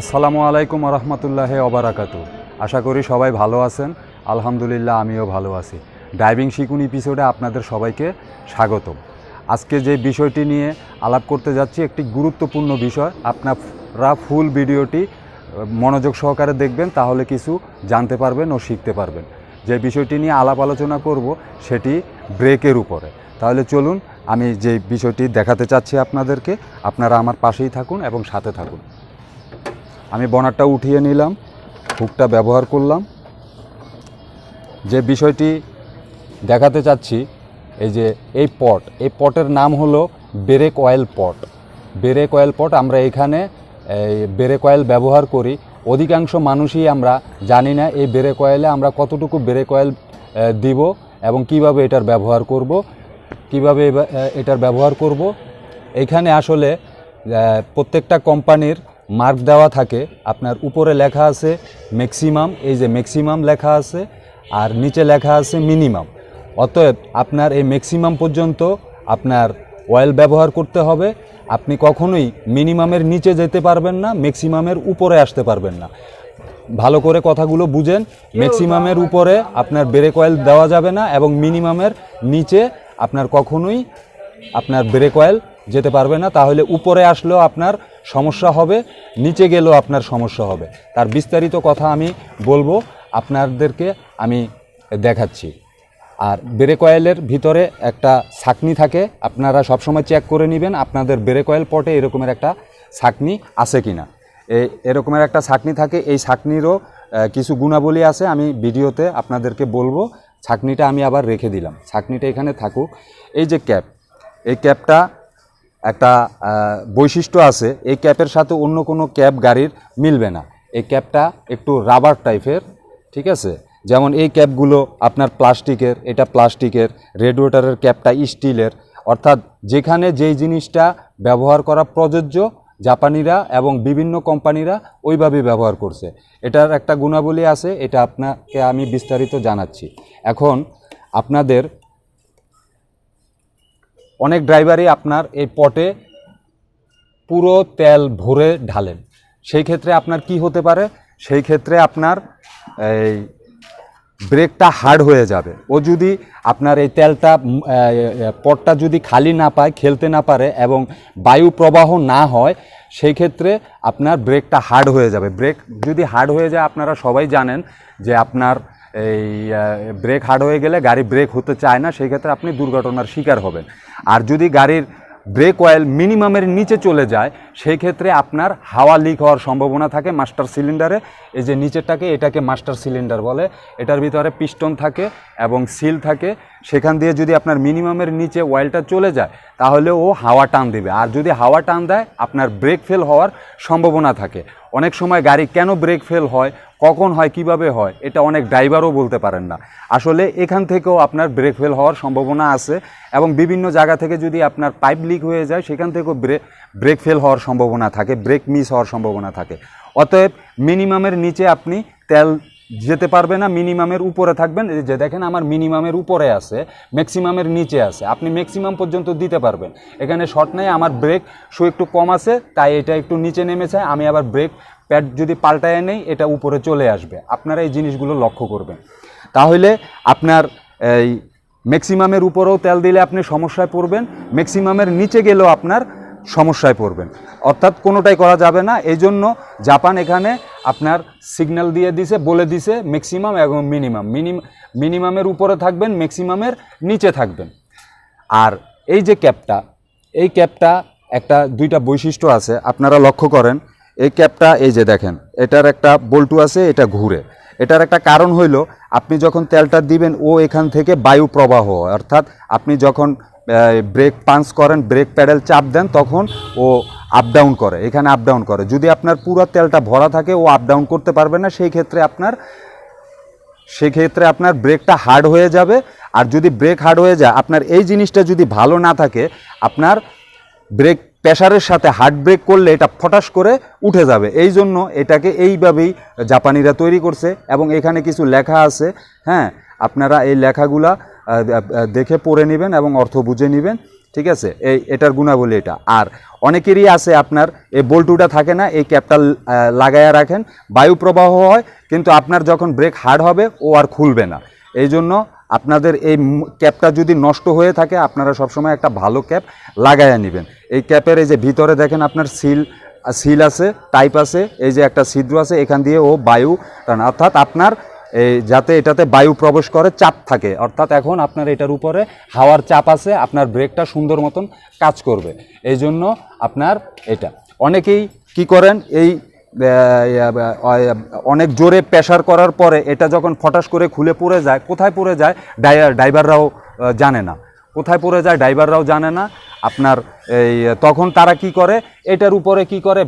আসসালামু আলাইকুম রহমতুল্লাহ অবরাকাতু আশা করি সবাই ভালো আছেন। আলহামদুলিল্লাহ, আমিও ভালো আছি। ড্রাইভিং শিখুন এপিসোডে আপনাদের সবাইকে স্বাগত আজকে যে বিষয়টি নিয়ে আলাপ করতে যাচ্ছি, একটি গুরুত্বপূর্ণ বিষয়। আপনারা ফুল ভিডিওটি মনোযোগ সহকারে দেখবেন, তাহলে কিছু জানতে পারবেন ও শিখতে পারবেন। যে বিষয়টি নিয়ে আলাপ আলোচনা করব, সেটি ব্রেকের উপরে। তাহলে চলুন, আমি যে বিষয়টি দেখাতে চাচ্ছি আপনাদেরকে, আপনারা আমার পাশেই থাকুন এবং সাথে থাকুন। আমি বনারটা উঠিয়ে নিলাম, হুকটা ব্যবহার করলাম। যে বিষয়টি দেখাতে চাচ্ছি, এই যে এই পট, এই পটের নাম হলো বেরেক অয়েল পট। বেরেক অয়েল পট আমরা এখানে, এই বেরেক অয়েল ব্যবহার করি। অধিকাংশ মানুষই আমরা জানি না এই বেরেক অয়েলে আমরা কতটুকু বেরেক অয়েল দিব এবং কীভাবে এটার ব্যবহার করব, কীভাবে এটার ব্যবহার করব। এইখানে আসলে প্রত্যেকটা কোম্পানির মার্ক দেওয়া থাকে। আপনার উপরে লেখা আছে ম্যাক্সিমাম এই যে ম্যাক্সিমাম লেখা আছে আর নিচে লেখা আছে মিনিমাম। অতএব আপনার এই ম্যাক্সিমাম পর্যন্ত আপনার অয়েল ব্যবহার করতে হবে। আপনি কখনোই মিনিমামের নিচে যেতে পারবেন না ম্যাক্সিমামের উপরে আসতে পারবেন না। ভালো করে কথাগুলো বুঝেন। ম্যাক্সিমামের উপরে আপনার ব্রেক অয়েল দেওয়া যাবে না এবং মিনিমামের নিচে আপনার কখনোই আপনার ব্রেক অয়েল যেতে পারবে না, তাহলে উপরে আসলেও আপনার সমস্যা হবে, নিচে গেলেও আপনার সমস্যা হবে। তার বিস্তারিত কথা আমি বলব, আপনাদেরকে আমি দেখাচ্ছি। আর ব্রেক অয়েলের ভিতরে একটা ছাকনি থাকে, আপনারা সবসময় চেক করে নেবেন আপনাদের ব্রেক অয়েল পটে এরকমের একটা ছাকনি আছে কি না এই এরকমের একটা ছাকনি থাকে, এই ছাকনিরও কিছু গুণাবলী আছে, আমি ভিডিওতে আপনাদেরকে বলব। ছাকনিটা আমি আবার রেখে দিলাম। ছাকনিটা এখানে থাকুক। এই যে ক্যাপ, এই ক্যাপটা একটা বৈশিষ্ট্য আছে, এই ক্যাপের সাথে অন্য কোনো ক্যাপ গাড়ির মিলবে না। এই ক্যাপটা একটু রাবার টাইপের, ঠিক আছে? যেমন এই ক্যাপগুলো আপনার প্লাস্টিকের, এটা প্লাস্টিকের রেডিওটারের ক্যাপটা স্টিলের। অর্থাৎ যেখানে যেই জিনিসটা ব্যবহার করা প্রযোজ্য, জাপানিরা এবং বিভিন্ন কোম্পানিরা ওইভাবেই ব্যবহার করছে। এটার একটা গুণাবলী আছে, এটা আপনাকে আমি বিস্তারিত জানাচ্ছি। এখন আপনাদের অনেক ড্রাইভারই আপনার এই পটে পুরো তেল ভরে ঢালেন। সেই ক্ষেত্রে আপনার কি হতে পারে? সেই ক্ষেত্রে আপনার এই ব্রেকটা হার্ড হয়ে যাবে। ও যদি আপনার এই তেলটা পটটা যদি খালি না পায়, খেলতে না পারে এবং বায়ু প্রবাহ না হয়, সেই ক্ষেত্রে আপনার ব্রেকটা হার্ড হয়ে যাবে। ব্রেক যদি হার্ড হয়ে যায়, আপনারা সবাই জানেন যে আপনার এই ব্রেক হার্ড হয়ে গেলে গাড়ি ব্রেক হতে চায় না, সেই ক্ষেত্রে আপনি দুর্ঘটনার শিকার হবেন। আর যদি গাড়ির ব্রেক অয়েল মিনিমামের নিচে চলে যায়, সেই ক্ষেত্রে আপনার হাওয়া লিক হওয়ার সম্ভাবনা থাকে মাস্টার সিলিন্ডারে এই যে নিচেরটাকে, এটাকে মাস্টার সিলিন্ডার বলে। এটার ভিতরে পিস্টন থাকে এবং সিল থাকে। সেখান দিয়ে যদি আপনার মিনিমামের নিচে অয়েলটা চলে যায়, তাহলে ও হাওয়া টান দেবে। আর যদি হাওয়া টান দেয়, আপনার ব্রেক ফেল হওয়ার সম্ভাবনা থাকে। অনেক সময় গাড়ি কেন ব্রেক ফেল হয়, কখন হয়, কীভাবে হয়, এটা অনেক ড্রাইভারও বলতে পারেন না। আসলে এখান থেকেও আপনার ব্রেক ফেল হওয়ার সম্ভাবনা আছে এবং বিভিন্ন জায়গা থেকে যদি আপনার পাইপ লিক হয়ে যায়, সেখান থেকেও ব্রেক ব্রেক ফেল হওয়ার সম্ভাবনা থাকে ব্রেক মিস হওয়ার সম্ভাবনা থাকে। অতএব মিনিমামের নিচে আপনি তেল যেতে পারবে না মিনিমামের উপরে থাকবেন। যে দেখেন আমার মিনিমামের উপরে আছে ম্যাক্সিমামের নিচে আছে। আপনি ম্যাক্সিমাম পর্যন্ত দিতে পারবেন। এখানে শর্ট নেই, আমার ব্রেক শু একটু কম আছে, তাই এটা একটু নিচে নেমেছে। আমি আবার ব্রেক প্যাড যদি পাল্টায় নেই, এটা উপরে চলে আসবে। আপনারা এই জিনিসগুলো লক্ষ্য করবেন। তাহলে আপনার এই ম্যাক্সিমামের উপরেও তেল দিলে আপনি সমস্যায় পড়বেন ম্যাক্সিমামের নিচে গেলেও আপনার সমস্যায় পড়বেন। অর্থাৎ কোনোটাই করা যাবে না। এই জন্য জাপান এখানে আপনার সিগন্যাল দিয়ে দিছে, বলে দিছে ম্যাক্সিমাম এবং মিনিমাম মিনিমাম মিনিমামের উপরে থাকবেন ম্যাক্সিমামের নিচে থাকবেন। আর এই যে ক্যাপটা, এই ক্যাপটা একটা দুইটা বৈশিষ্ট্য আছে, আপনারা লক্ষ্য করেন, এই ক্যাপটা এই যে দেখেন, এটার একটা বল্টু আছে, এটা ঘুরে। এটার একটা কারণ হইল, আপনি যখন তেলটা দিবেন, ও এখান থেকে বায়ু প্রবাহ অর্থাৎ আপনি যখন ব্রেক পাঞ্চ করেন ব্রেক প্যাডেল চাপ দেন, তখন ও আপ ডাউন করে, এখানে আপ ডাউন করে। যদি আপনার পুরো তেলটা ভরা থাকে, ও আপ ডাউন করতে পারবে না, সেই ক্ষেত্রে আপনার সেক্ষেত্রে আপনার ব্রেকটা হার্ড হয়ে যাবে। আর যদি ব্রেক হার্ড হয়ে যায়, আপনার এই জিনিসটা যদি ভালো না থাকে, আপনার ব্রেক প্রেশারের সাথে হার্ড ব্রেক করলে এটা ফটাস করে উঠে যাবে। এই জন্য এটাকে এইভাবেই জাপানিরা তৈরি করছে এবং এখানে কিছু লেখা আছে। হ্যাঁ আপনারা এই লেখাগুলা দেখে পড়ে নেবেন এবং অর্থ বুঝে নেবেন। ঠিক আছে? এই, এটার গুণাবলী এটা। আর অনেকেরই আছে আপনার, এই বল্টুটা থাকে না, এই ক্যাপটা লাগাইয়া রাখেন বায়ু প্রবাহ হয়, কিন্তু আপনার যখন ব্রেক হার্ড হবে, ও আর খুলবে না। এই জন্য আপনাদের এই ক্যাপটা যদি নষ্ট হয়ে থাকে, আপনারা সবসময় একটা ভালো ক্যাপ লাগাইয়া নেবেন। এই ক্যাপের এই যে ভিতরে দেখেন আপনার সিল সিল আছে, টাইপ আছে, এই যে একটা ছিদ্র আছে, এখান দিয়ে ও বায়ু। অর্থাৎ আপনার এই যাতে এটাতে বায়ু প্রবেশ করে, চাপ থাকে। অর্থাৎ এখন আপনার এটার উপরে হাওয়ার চাপ আছে, আপনার ব্রেকটা সুন্দর মতন কাজ করবে। এই জন্য আপনার এটা। অনেকেই কি করেন, এই অনেক জোরে প্রেশার করার পরে এটা যখন ফটাস করে খুলে পড়ে যায়, কোথায় পড়ে যায় ড্রাইভাররাও জানে না। কোথায় পড়ে যায় ড্রাইভাররাও জানে না। আপনার এই, তখন তারা কি করে, এটার উপরে কি করে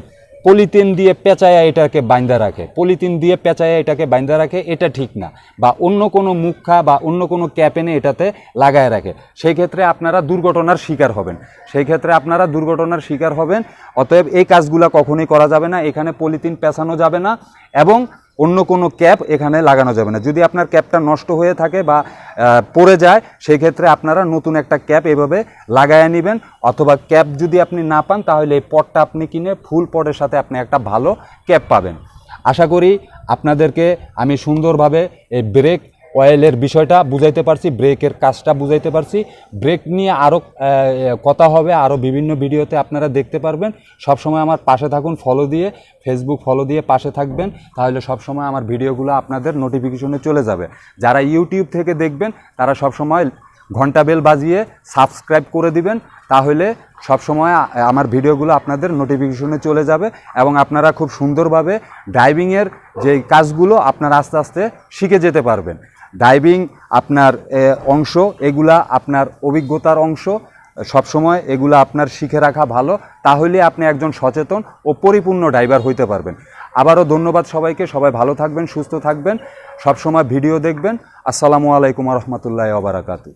পলিথিন দিয়ে পেঁচায়া এটাকে বাইন্দা রাখে। পলিথিন দিয়ে পেঁচায়া এটাকে বাইন্দা রাখে, এটা ঠিক না। বা অন্য কোনো মুখা বা অন্য কোনো ক্যাপেনে এটাতে লাগায় রাখে। সেই ক্ষেত্রে আপনারা দুর্ঘটনার শিকার হবেন। সেই ক্ষেত্রে আপনারা দুর্ঘটনার শিকার হবেন। অতএব এই কাজগুলা কখনোই করা যাবে না। এখানে পলিথিন পেঁচানো যাবে না। এবং অন্য কোনো ক্যাপ এখানে লাগানো যাবে না। যদি আপনার ক্যাপটা নষ্ট হয়ে থাকে বা পড়ে যায়, সেই ক্ষেত্রে আপনারা নতুন একটা ক্যাপ এভাবে লাগায় নেবেন। অথবা ক্যাপ যদি আপনি না পান, তাহলে এই পটটা আপনি কিনে ফুল পটের সাথে আপনি একটা ভালো ক্যাপ পাবেন। আশা করি আপনাদেরকে আমি সুন্দরভাবে এই ব্রেক অয়েলের বিষয়টা বুঝাইতে পারছি, ব্রেকের কাজটা বুঝাইতে পারছি। ব্রেক নিয়ে আরও কথা হবে আরও বিভিন্ন ভিডিওতে আপনারা দেখতে পারবেন। সবসময় আমার পাশে থাকুন ফলো দিয়ে ফেসবুক ফলো দিয়ে পাশে থাকবেন, তাহলে সবসময় আমার ভিডিওগুলো আপনাদের নোটিফিকেশনে চলে যাবে। যারা ইউটিউব থেকে দেখবেন, তারা সবসময় ঘণ্টা বেল বাজিয়ে সাবস্ক্রাইব করে দিবেন, তাহলে সবসময় আমার ভিডিওগুলো আপনাদের নোটিফিকেশনে চলে যাবে এবং আপনারা খুব সুন্দরভাবে ড্রাইভিংয়ের যে কাজগুলো, আপনারা আস্তে আস্তে শিখে যেতে পারবেন। ড্রাইভিং আপনার অংশ, এগুলা আপনার অভিজ্ঞতার অংশ। সবসময় এগুলো আপনার শিখে রাখা ভালো। তাহলে আপনি একজন সচেতন ও পরিপূর্ণ ড্রাইভার হইতে পারবেন। আবারও ধন্যবাদ সবাইকে। সবাই ভালো থাকবেন, সুস্থ থাকবেন। সবসময় ভিডিও দেখবেন। আসসালামু আলাইকুম রহমতুল্লাহ ওবরাকাতু